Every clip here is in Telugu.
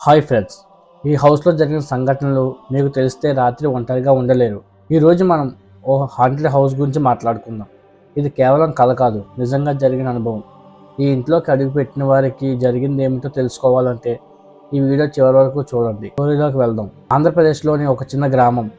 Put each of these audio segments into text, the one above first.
హాయ్ ఫ్రెండ్స్ ఈ హౌస్లో జరిగిన సంఘటనలు మీకు తెలిస్తే రాత్రి ఒంటరిగా ఉండలేరు. ఈరోజు మనం ఓ హాంటెడ్ హౌస్ గురించి మాట్లాడుకుందాం. ఇది కేవలం కథ కాదు నిజంగా జరిగిన అనుభవం. ఈ ఇంట్లోకి అడుగుపెట్టిన వారికి జరిగింది ఏమిటో తెలుసుకోవాలంటే ఈ వీడియో చివరి వరకు చూడండి. స్టోరీలోకి వెళ్దాం. ఆంధ్రప్రదేశ్లోని ఒక చిన్న గ్రామం.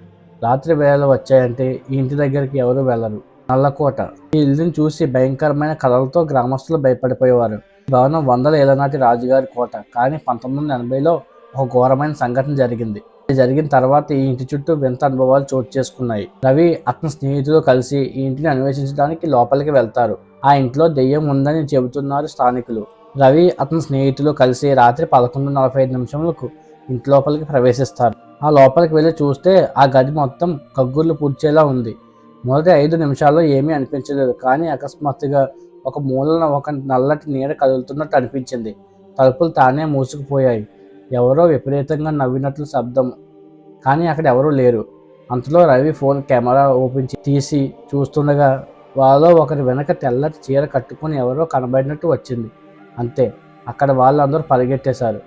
రాత్రి వేళలు వచ్చాయంటే ఈ ఇంటి దగ్గరికి ఎవరు వెళ్ళరు. నల్లకోట. ఈ ఇల్లుని చూసి భయంకరమైన కళలతో గ్రామస్తులు భయపడిపోయేవారు. భవనం వందల ఏళ్ళ నాటి రాజుగారి కోట. కానీ పంతొమ్మిది వందల ఎనభైలో ఒక ఘోరమైన సంఘటన జరిగింది. జరిగిన తర్వాత ఈ ఇంటి చుట్టూ వింత అనుభవాలు చోటు చేసుకున్నాయి. రవి అతని స్నేహితులు కలిసి ఈ ఇంటిని అన్వేషించడానికి లోపలికి వెళ్తారు. ఆ ఇంట్లో దెయ్యం ఉందని చెబుతున్నారు స్థానికులు. రవి అతని స్నేహితులు కలిసి రాత్రి పదకొండు నలభై ఐదు నిమిషములకు ఇంటి లోపలికి ప్రవేశిస్తారు. ఆ లోపలికి వెళ్ళి చూస్తే ఆ గది మొత్తం కగ్గుర్లు పూడ్చేలా ఉంది. మొదటి ఐదు నిమిషాల్లో ఏమీ అనిపించలేదు. కానీ అకస్మాత్తుగా ఒక మూలన ఒక నల్లటి నీడ కదులుతున్నట్టు అనిపించింది. తలుపులు తానే మూసుకుపోయాయి. ఎవరో విపరీతంగా నవ్వినట్లు శబ్దం. కానీ అక్కడ ఎవరూ లేరు. అంతలో రవి ఫోన్ కెమెరా ఓపెన్ తీసి చూస్తుండగా వాళ్ళలో ఒకరి వెనక తెల్లటి చీర కట్టుకొని ఎవరో కనబడినట్టు వచ్చింది. అంతే. అక్కడ వాళ్ళందరూ పరిగెట్టేశారు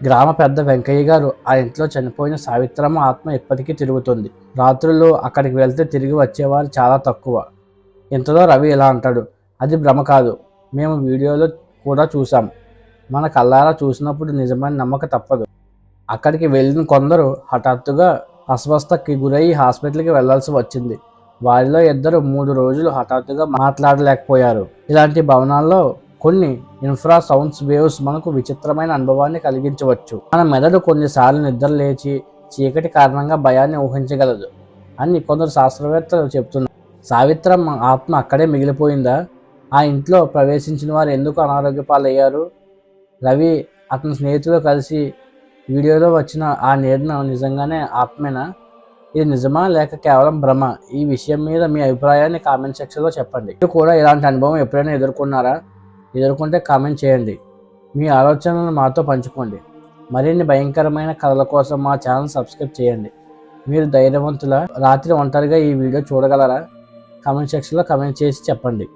గ్రామ పెద్ద వెంకయ్య గారు ఆ ఇంట్లో చనిపోయిన సావిత్రమ్మ ఆత్మ ఇప్పటికీ తిరుగుతుంది. రాత్రుల్లో అక్కడికి వెళ్తే తిరిగి వచ్చేవారు చాలా తక్కువ. ఇంతలో రవి ఇలా అంటాడు. అది భ్రమ కాదు. మేము వీడియోలో కూడా చూసాం. మన కళ్ళారా చూసినప్పుడు నిజమైన నమ్మక తప్పదు. అక్కడికి వెళ్ళిన కొందరు హఠాత్తుగా అస్వస్థకి గురై హాస్పిటల్కి వెళ్ళాల్సి వచ్చింది. వారిలో ఇద్దరు మూడు రోజులు హఠాత్తుగా మాట్లాడలేకపోయారు. ఇలాంటి భవనాల్లో కొన్ని ఇన్ఫ్రా సౌండ్స్ వేవ్స్ మనకు విచిత్రమైన అనుభవాన్ని కలిగించవచ్చు. మన మెదడు కొన్నిసార్లు నిద్ర లేచి చీకటి కారణంగా భయాన్ని ఊహించగలదు అని కొందరు శాస్త్రవేత్తలు చెప్తున్నారు. సావిత్రమ్మ ఆత్మ అక్కడే మిగిలిపోయిందా? ఆ ఇంట్లో ప్రవేశించిన వారు ఎందుకు అనారోగ్య పాలయ్యారు? రవి అతని స్నేహితులు కలిసి వీడియోలో వచ్చిన ఆ నిర్ణయం నిజంగానే ఆత్మేనా? ఇది నిజమా లేక కేవలం భ్రమ? ఈ విషయం మీద మీ అభిప్రాయాన్ని కామెంట్ సెక్షన్లో చెప్పండి. మీరు కూడా ఇలాంటి అనుభవం ఎప్పుడైనా ఎదుర్కొన్నారా? ఎదుర్కొంటే కామెంట్ చేయండి. మీ ఆలోచనలను మాతో పంచుకోండి. మరిన్ని భయంకరమైన కథల కోసం మా ఛానల్ సబ్స్క్రైబ్ చేయండి. మీరు ధైర్యవంతుల? రాత్రి ఒంటరిగా ఈ వీడియో చూడగలరా? కామెంట్ సెక్షన్లో కమెంట్ చేసి చెప్పండి.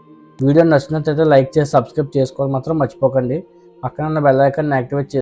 వీడియో నచ్చినట్లయితే లైక్ చేసి సబ్స్క్రైబ్ చేసుకోవడం మాత్రం మర్చిపోకండి. పక్కన ఉన్న బెల్ ఐకాన్ యాక్టివేట్ చేసి